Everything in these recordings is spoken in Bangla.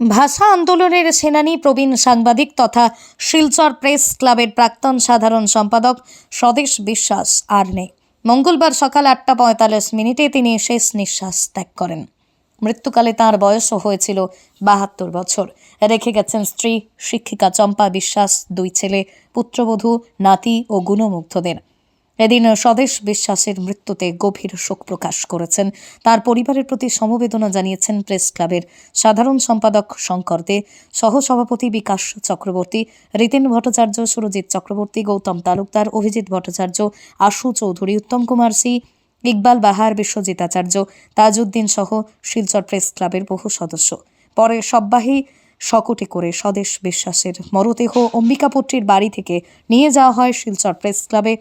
ভাষা আন্দোলনের সেনানী প্রবীণ সাংবাদিক তথা শিলচর প্রেস ক্লাবের প্রাক্তন সাধারণ সম্পাদক স্বদেশ বিশ্বাস আর নেই মঙ্গলবার সকাল আটটা পঁয়তাল্লিশ মিনিটে তিনি শেষ নিঃশ্বাস ত্যাগ করেন। মৃত্যুকালে তার বয়সও হয়েছিল বাহাত্তর বছর। রেখে গেছেন স্ত্রী, শিক্ষিকা চম্পা বিশ্বাস, দুই ছেলে, পুত্রবধূ, নাতি ও গুণমুগ্ধদের। এদিন স্বদেশ বিশ্বাসের মৃত্যুতে গভীর শোক প্রকাশ করেছেন। তার পরিবারের প্রতি সমবেদনা জানিয়েছেন প্রেস ক্লাবের সাধারণ সম্পাদক শঙ্কর দে, সহসভাপতি বিকাশ চক্রবর্তী, রিতেন ভট্টাচার্য, সুরজিৎ চক্রবর্তী, গৌতম তালুকদার, অভিজিৎ ভট্টাচার্য, আশু চৌধুরী, উত্তম কুমার সি, ইকবাল বাহার, বিশ্বজিৎ আচার্য, তাজউদ্দিন সহ শিলচর প্রেস ক্লাবের বহু সদস্য। পরে সব্বাহী শকটে করে স্বদেশ বিশ্বাসের মরদেহ অম্বিকাপট্টির বাড়ি থেকে নিয়ে যাওয়া হয় শিলচর প্রেস ক্লাবে।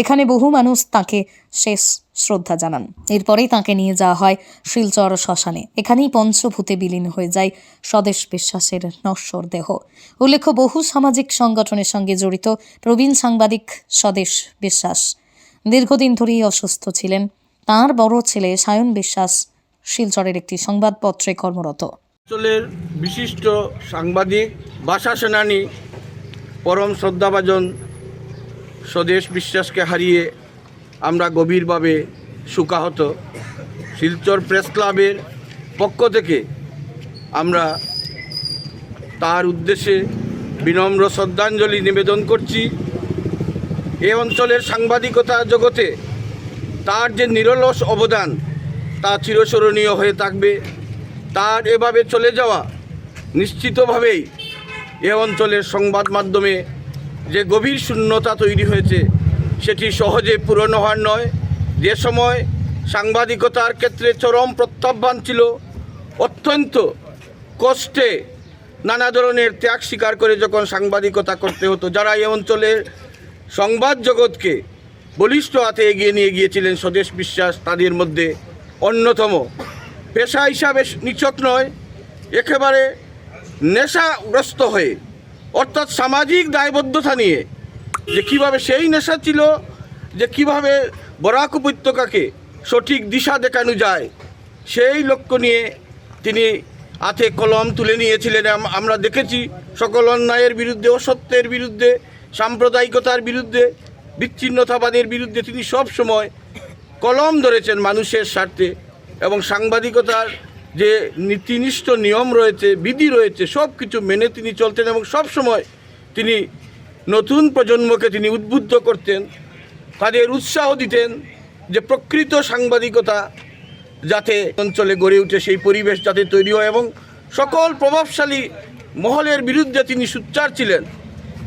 এখানে বহু মানুষ তাকে শেষ শ্রদ্ধা জানান। এরপরেই তাকে নিয়ে যাওয়া হয় শিলচর শ্মশানে। এখানেই পঞ্চভূতে বিলীন হয়ে যায় স্বদেশ বিশ্বাসের নশ্বর দেহ। উল্লেখ্য, বহু সামাজিক সংগঠনের সঙ্গে জড়িত প্রবীণ সাংবাদিক স্বদেশ বিশ্বাস। দীর্ঘদিন ধরেই অসুস্থ ছিলেন। তার বড় ছেলে সায়ন বিশ্বাস শিলচরের একটি সংবাদপত্রে কর্মরত। অঞ্চলের বিশিষ্ট সাংবাদিক, ভাষা সেনানী, পরম শ্রদ্ধাভাজন স্বদেশ বিশ্বাসকে হারিয়ে আমরা গভীরভাবে সুকাহত শিলচর প্রেস ক্লাবের পক্ষ থেকে আমরা তার উদ্দেশ্যে বিনম্র শ্রদ্ধাঞ্জলি নিবেদন করছি। এ অঞ্চলের সাংবাদিকতা জগতে তার যে নিরলস অবদান, তা চিরস্মরণীয় হয়ে থাকবে। তার এভাবে চলে যাওয়া নিশ্চিতভাবেই এ অঞ্চলের সংবাদ মাধ্যমে যে গভীর শূন্যতা তৈরি হয়েছে, সেটি সহজে পূরণ হওয়ার নয়। যে সময় সাংবাদিকতার ক্ষেত্রে চরম প্রত্যাহ্বান ছিল, অত্যন্ত কষ্টে নানা ধরনের ত্যাগ স্বীকার করে যখন সাংবাদিকতা করতে হতো, যারা এই অঞ্চলের সংবাদ জগৎকে বলিষ্ঠ হাতে এগিয়ে নিয়ে গিয়েছিলেন, স্বদেশ বিশ্বাস তাদের মধ্যে অন্যতম। পেশা হিসাবে নিচক নয়, একেবারে নেশাগ্রস্ত হয়ে অর্থাৎ সামাজিক দায়বদ্ধতা নিয়ে, যে কীভাবে সেই নেশা ছিল, যে কীভাবে বরাক উপত্যকাকে সঠিক দিশা দেখানো যায়, সেই লক্ষ্য নিয়ে তিনি হাতে কলম তুলে নিয়েছিলেন। আম- আমরা দেখেছি সকল অন্যায়ের বিরুদ্ধে, অসত্যের বিরুদ্ধে, সাম্প্রদায়িকতার বিরুদ্ধে, বিচ্ছিন্নতাবাদের বিরুদ্ধে তিনি সব সময় কলম ধরেছেন মানুষের স্বার্থে এবং সাংবাদিকতার যে নীতিনিষ্ঠ নিয়ম রয়েছে বিধি রয়েছে সব কিছু মেনে তিনি চলতেন এবং সব সময় তিনি নতুন প্রজন্মকে তিনি উদ্বুদ্ধ করতেন তাদের উৎসাহ দিতেন যে প্রকৃত সাংবাদিকতা যাতে অঞ্চলে গড়ে উঠে সেই পরিবেশ যাতে তৈরি হয় এবং সকল প্রভাবশালী মহলের বিরুদ্ধে তিনি সুচ্চার ছিলেন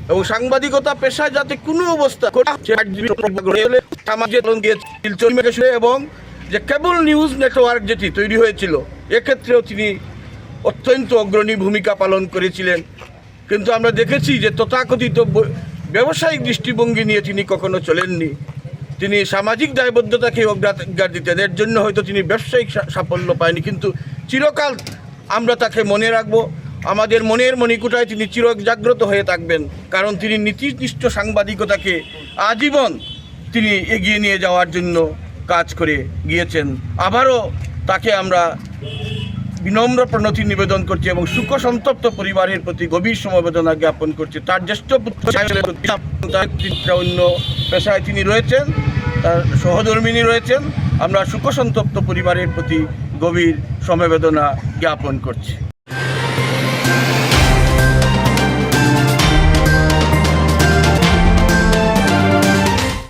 এবং সাংবাদিকতা পেশায় যাতে কোনো অবস্থা এবং যে কেবল নিউজ নেটওয়ার্ক যেটি তৈরি হয়েছিল এক্ষেত্রেও তিনি অত্যন্ত অগ্রণী ভূমিকা পালন করেছিলেন। কিন্তু আমরা দেখেছি যে তথাকথিত ব্যবসায়িক দৃষ্টিভঙ্গি নিয়ে তিনি কখনো চলেননি। তিনি সামাজিক দায়বদ্ধতাকে অগ্রাধিকার দিতেন, এর জন্য হয়তো তিনি ব্যবসায়িক সাফল্য পায়নি। কিন্তু চিরকাল আমরা তাকে মনে রাখব। আমাদের মনের মণিকুটায় তিনি চির জাগ্রত হয়ে থাকবেন, কারণ তিনি নীতিনিষ্ঠ সাংবাদিকতাকে আজীবন তিনি এগিয়ে নিয়ে যাওয়ার জন্য কাজ করে গিয়েছেন। আবারও তাকে আমরা বিনম্র প্রণতি নিবেদন করছি এবং সুখ সন্তপ্ত পরিবারের প্রতি গভীর সমবেদনা জ্ঞাপন করছি। তার জ্যেষ্ঠ পুত্র অন্য পেশায় তিনি রয়েছেন, তার সহধর্মিনী রয়েছেন। আমরা সুখ সন্তপ্ত পরিবারের প্রতি গভীর সমবেদনা জ্ঞাপন করছি।